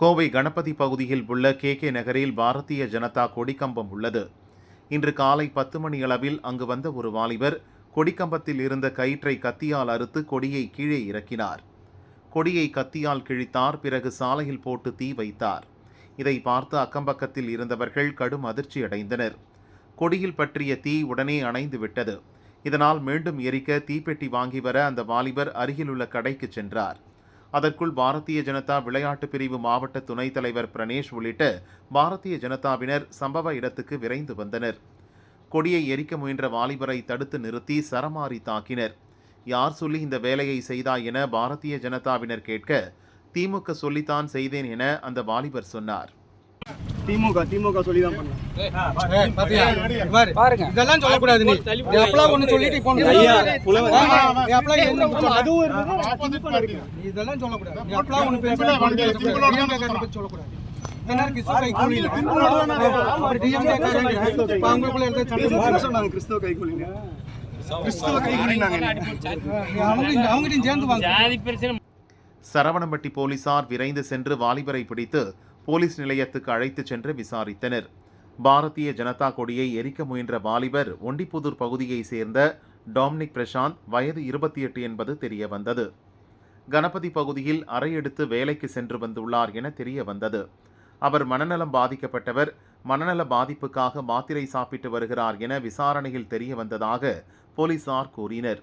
கோவை கணபதி பகுதியில் உள்ள K K நகரில் பாரதிய ஜனதா கொடிக்கம்பம் உள்ளது. இன்று காலை பத்து மணி அளவில் அங்கு வந்த ஒரு வாலிபர் கொடிக்கம்பத்தில் இருந்த கயிற்றை கத்தியால் அறுத்து கொடியை கீழே இறக்கினார். கொடியை கத்தியால் கிழித்தார் பிறகு சாலையில் போட்டு தீ வைத்தார். இதை பார்த்து அக்கம்பக்கத்தில் இருந்தவர்கள் கடும் அதிர்ச்சி அடைந்தனர். கொடியில் பற்றிய தீ உடனே அணைந்து விட்டது. இதனால் மீண்டும் எரிக்க தீப்பெட்டி வாங்கி வர அந்த வாலிபர் அருகிலுள்ள கடைக்கு சென்றார். அதற்குள் பாரதிய ஜனதா விளையாட்டு பிரிவு மாவட்ட துணைத் தலைவர் பிரணேஷ் உள்ளிட்ட பாரதிய ஜனதாவினர் சம்பவ இடத்துக்கு விரைந்து வந்தனர். கொடியை எரிக்க முயன்ற வாலிபரை தடுத்து நிறுத்தி சரமாரி தாக்கினர். யார் சொல்லி இந்த வேலையை செய்தாய் என பாரதிய ஜனதாவினர் கேட்க திமுக சொல்லித்தான் செய்தேன் என அந்த வாலிபர் சொன்னார். திமுக திமுக சொல்லி தான். இதெல்லாம் சொல்லக்கூடாது நீ. ஒண்ணு சொல்லிட்டு? அதுவும் இதெல்லாம் சொல்லக்கூடாது. ஒண்ணு சொல்லக்கூடாது. கிறிஸ்துவ கிறிஸ்துவ சரவணம்பட்டி போலீசார் விரைந்து சென்று வாலிபரை பிடித்து போலீஸ் நிலையத்துக்கு அழைத்துச் சென்று விசாரித்தனர். பாரதிய ஜனதா கொடியை எரிக்க முயன்ற வாலிபர் ஒண்டிப்புதூர் பகுதியைச் சேர்ந்த டாம்னிக் பிரசாந்த் வயது இருபத்தி எட்டு என்பது தெரிய வந்தது கணபதி பகுதியில் அறையெடுத்து வேலைக்கு சென்று வந்துள்ளார் என தெரிய வந்தது அவர் மனநலம் பாதிக்கப்பட்டவர் மனநல பாதிப்புக்காக மாத்திரை சாப்பிட்டு வருகிறார் என விசாரணையில் தெரிய வந்ததாக போலீசார் கூறினர்.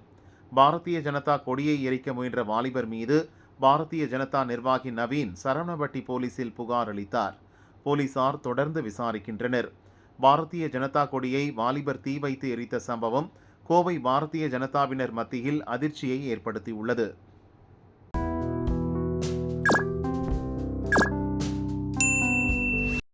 பாரதிய ஜனதா கொடியை எரிக்க முயன்ற வாலிபர் மீது பாரதிய ஜனதா நிர்வாகி நவீன் சரவணபட்டி போலீசில் புகார் அளித்தார். போலீசார் தொடர்ந்து விசாரிக்கின்றனர். பாரதிய ஜனதா கொடியை வாலிபர் தீ வைத்து எரித்த சம்பவம் கோவை பாரதிய ஜனதாவினர் மத்தியில் அதிர்ச்சியை ஏற்படுத்தியுள்ளது.